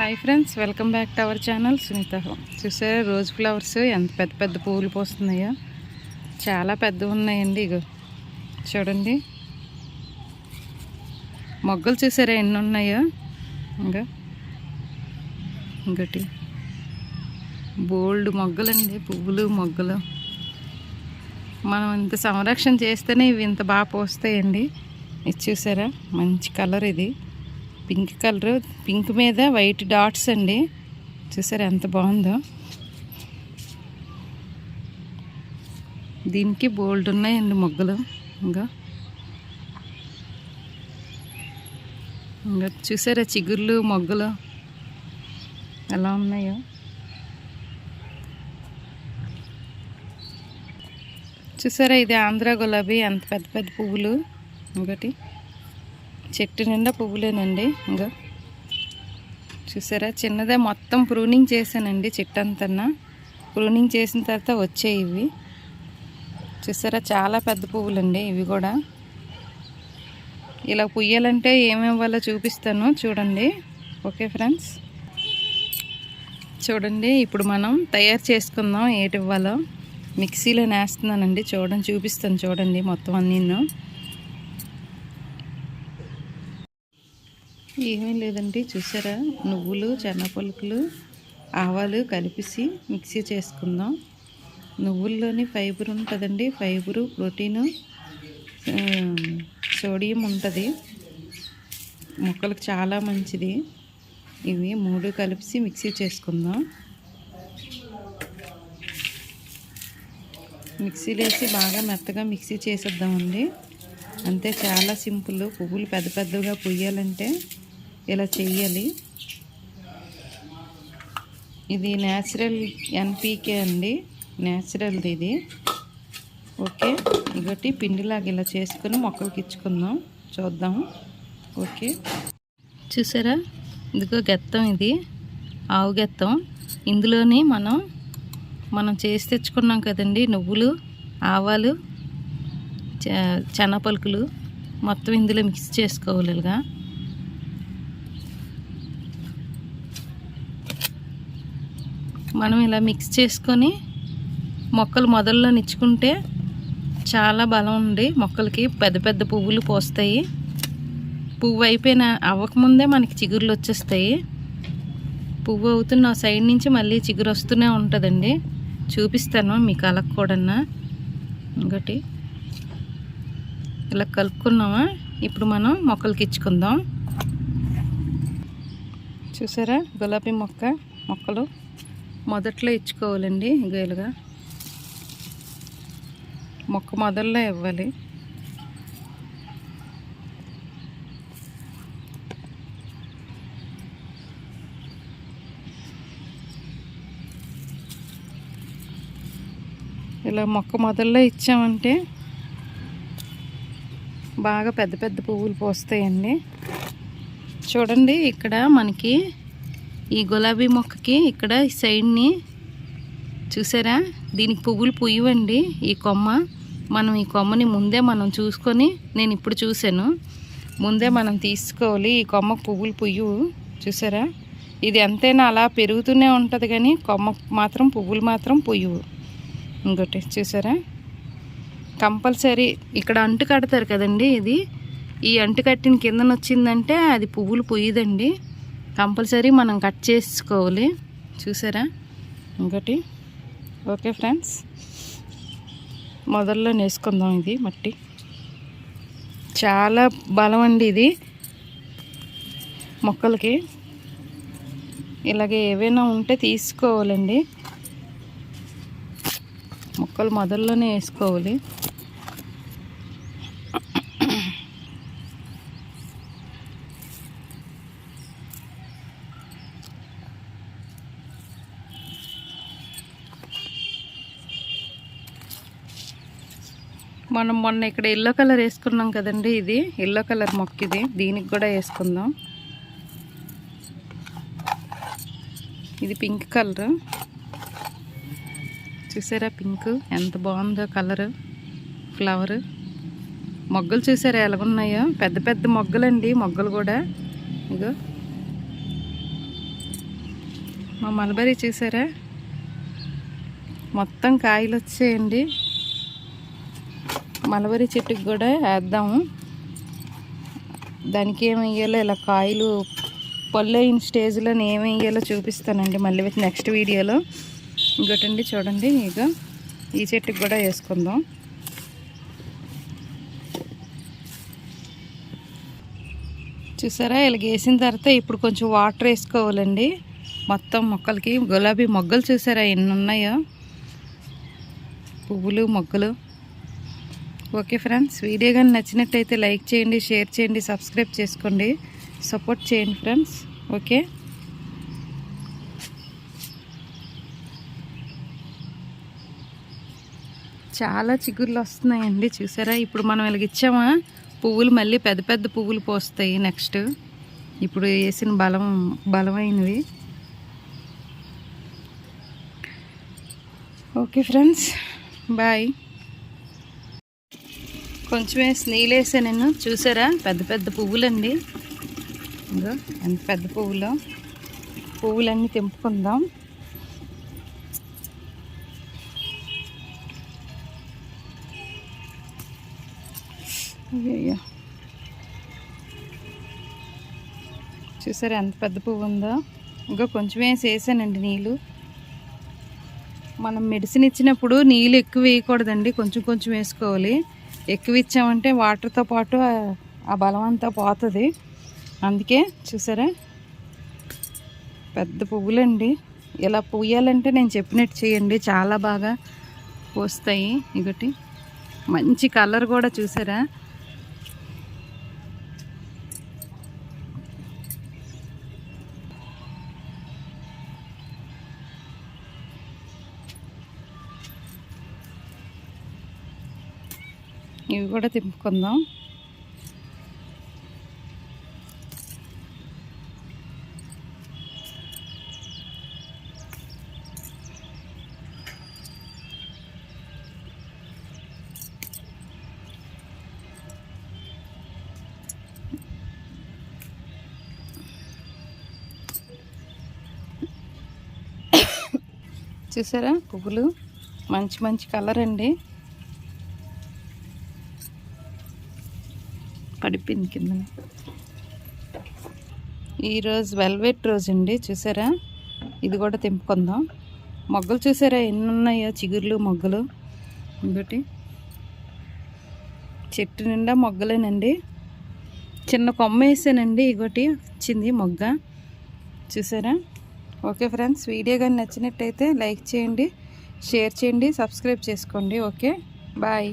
Hi friends welcome back to our channel Sunitha home చూసారా? Rose flowers ఎంత పెద్ద పెద్ద పువ్వులు పోస్తున్నాయో. చాలా పెద్దవి ఉన్నాయండి ఇగో. చూడండి. మొగ్గలు చూసారా ఎన్ని ఉన్నాయో? ఇంకా. ఇంకోటి. బోల్డ్ మొగ్గలండి పువ్వులు మొగ్గలు. మనం ఇంత సంరక్షణ చేస్తేనే ఇవి ఇంత బాగా పోస్తాయండి. ఇది చూసారా? మంచి కలర్ ఇది. పింక్ కలర్ పింక్ మీద వైట్ డాట్స్ అండి. చూసారా ఎంత బాగుందో? దీనికి బోల్డ్ ఉన్నాయండి మొగ్గలు. ఇంకా ఇంకా చూసారా చిగుర్లు మొగ్గలు ఎలా ఉన్నాయో? చూసారా ఇది ఆంధ్ర గులాబీ ఎంత పెద్ద పెద్ద పువ్వులు. ఇంకోటి చెట్టు నిండా పువ్వులేనండి ఇంకా. చూసారా? చిన్నదే మొత్తం ప్రూనింగ్ చేశానండి చెట్టు అంతన్నా ప్రూనింగ్ చేసిన తర్వాత వచ్చాయి ఇవి. చూసారా? చాలా పెద్ద పువ్వులండి ఇవి కూడా. ఇలా పుయ్యాలంటే ఏమేమి ఇవ్వాలో చూపిస్తాను. చూడండి. Okay friends. చూడండి ఇప్పుడు మనం తయారు చేసుకుందాం. ఏటివ్వాలో. మిక్సీలో నేస్తున్నానండి. చూడండి చూపిస్తాను చూడండి మొత్తం అన్నీ ఏమీ లేదండి. చూసారా? నువ్వులు చెన్నపలుకులు ఆవాలు కలిపిసి మిక్సీ చేసుకుందాం. నువ్వుల్లోని ఫైబర్ ఉంటుందండి. ఫైబరు ప్రోటీను సోడియం ఉంటుంది. మొక్కలకు చాలా మంచిది. ఇవి మూడు కలిపి మిక్సీ చేసుకుందాం. మిక్సీలో వేసి బాగా మెత్తగా మిక్సీ చేసేద్దామండి. అంతే చాలా సింపుల్. పువ్వులు పెద్ద పెద్దగా పుయ్యాలంటే ఇలా చెయ్యాలి. ఇది న్యాచురల్ ఎన్పీకే అండి. న్యాచురల్ది ఇది. ఓకే. ఇగటి పిండిలాగా ఇలా చేసుకుని మొక్కలకి ఇచ్చుకుందాం. చూద్దాం. ఓకే. చూసారా? ఇదిగో గెత్తం ఇది. ఆవు గెత్తం. ఇందులోని మనం మనం చేసి తెచ్చుకున్నాం కదండి నువ్వులు ఆవాలు చ- మొత్తం ఇందులో మిక్స్ చేసుకోవాలి ఇలాగా. మనం ఇలా మిక్స్ చేసుకొని మొక్కలు మొదల్లో నిచ్చుకుంటే చాలా బలం ఉంది. మొక్కలకి పెద్ద పెద్ద పువ్వులు పోస్తాయి. పువ్వు అయిపోయిన అవ్వకముందే మనకి చిగురులు వచ్చేస్తాయి. పువ్వు అవుతున్న సైడ్ నుంచి మళ్ళీ చిగురు వస్తూనే ఉంటుందండి. చూపిస్తాను మీకు అలా కూడా ఇంకోటి. ఇలా కలుపుకున్నామా? ఇప్పుడు మనం మొక్కలకి ఇచ్చుకుందాం. చూసారా? గులాబీ మొక్క మొక్కలు. మొదట్లో ఇచ్చుకోవాలండి గేలుగా. మొక్క మొదల్లో ఇవ్వాలి. ఇలా మొక్క మొదల్లో ఇచ్చామంటే బాగా పెద్ద పెద్ద పువ్వులు పోస్తాయండి. చూడండి ఇక్కడ మనకి ఈ గులాబీ మొక్కకి ఇక్కడ ఈ సైడ్ని చూసారా? దీనికి పువ్వులు పుయ్యవండి ఈ కొమ్మ. మనం ఈ కొమ్మని ముందే మనం చూసుకొని నేను ఇప్పుడు చూశాను. ముందే మనం తీసుకోవాలి. ఈ కొమ్మ పువ్వులు పుయ్యు. చూసారా? ఇది ఎంతైనా అలా పెరుగుతూనే ఉంటుంది కానీ కొమ్మ మాత్రం పువ్వులు మాత్రం పుయ్యవు. ఇంకోటి చూసారా? కంపల్సరీ ఇక్కడ అంటు కడతారు కదండి ఇది. ఈ అంటు కట్టిన కిందన వచ్చిందంటే అది పువ్వులు పొయ్యదండి. కంపల్సరీ మనం కట్ చేసుకోవాలి. చూసారా? ఇంకోటి. Okay friends. మొదల్లో నేసుకుందాం ఇది మట్టి. చాలా బలం అండి ఇది. మొక్కలకి. ఇలాగే ఏవైనా ఉంటే తీసుకోవాలండి. మొక్కలు మొదల్లోనే వేసుకోవాలి. మనం మొన్న ఇక్కడ ఎల్లో కలర్ వేసుకున్నాం కదండి ఇది. ఎల్లో కలర్ మొక్క ఇది దీనికి కూడా వేసుకుందాం. ఇది పింక్ కలర్ చూసారా పింక్ ఎంత బాగుందో కలర్ ఫ్లవర్ మొగ్గలు చూసారా ఎలాగున్నాయో పెద్ద పెద్ద మొగ్గలండి మొగ్గలు కూడా. ఇగో. మా మలబరీ చూసారా? మొత్తం కాయలు వచ్చాయండి మలబరి చెట్టుకి కూడా వేద్దాము. దానికి ఏమి వేయాలో ఇలా కాయలు పళ్ళు అయిన స్టేజ్లో ఏమి వేయాలో చూపిస్తానండి మళ్ళీ నెక్స్ట్ వీడియోలో. ఇంకోటండి చూడండి ఇక ఈ చెట్టుకి కూడా వేసుకుందాం. చూసారా? ఇలాగ వేసిన తర్వాత ఇప్పుడు కొంచెం వాటర్ వేసుకోవాలండి. మొత్తం మొక్కలకి గులాబీ మొగ్గలు చూసారా? ఎన్ని ఉన్నాయో? పువ్వులు మొగ్గలు. ఓకే ఫ్రెండ్స్ వీడియో కానీ నచ్చినట్టయితే లైక్ చేయండి షేర్ చేయండి సబ్స్క్రైబ్ చేసుకోండి. సపోర్ట్ చేయండి ఫ్రెండ్స్ ఓకే? చాలా చిగుర్లు వస్తున్నాయండి చూసారా? ఇప్పుడు మనం ఇలాగ ఇచ్చామా? పువ్వులు మళ్ళీ పెద్ద పెద్ద పువ్వులు పోస్తాయి నెక్స్ట్. ఇప్పుడు వేసిన బలం బలమైనవి. Okay friends bye. కొంచెం వేసి నీళ్ళు వేసా నేను. చూసారా? పెద్ద పెద్ద పువ్వులండి. ఇంకో ఎంత పెద్ద పువ్వులు. పువ్వులన్నీ తెంపుకుందాం. అయ్యో చూసారా ఎంత పెద్ద పువ్వు ఉందో? ఇంకా కొంచెం వేసి వేసానండి నీళ్ళు. మనం మెడిసిన్ ఇచ్చినప్పుడు నీళ్ళు ఎక్కువ వేయకూడదండి. కొంచెం కొంచెం వేసుకోవాలి. ఎక్కువ ఇచ్చామంటే వాటర్తో పాటు ఆ- బలం అంతా పోతుంది. అందుకే చూసారా? పెద్ద పువ్వులండి. ఇలా పూయాలంటే నేను చెప్పినట్టు చేయండి. చాలా బాగా పోస్తాయి. ఇంకటి మంచి కలర్ కూడా చూసారా? ఇవి కూడా తిప్పుకుందాం. చూసారా? పువ్వులు మంచి మంచి కలర్ అండి. పడిపోయింది కింద ఈరోజు వెల్వెట్ రోజు అండి చూసారా? ఇది కూడా తెంపుకుందాం. మొగ్గలు చూసారా? ఎన్ని ఉన్నాయో చిగుర్లు మొగ్గలు. ఇంకోటి చెట్టు నిండా మొగ్గలేనండి. చిన్న కొమ్మ వేసానండి ఇగోటి వచ్చింది మొగ్గ. చూసారా? ఓకే ఫ్రెండ్స్ వీడియో కానీ నచ్చినట్టయితే లైక్ చేయండి షేర్ చేయండి సబ్స్క్రైబ్ చేసుకోండి. ఓకే? బాయ్.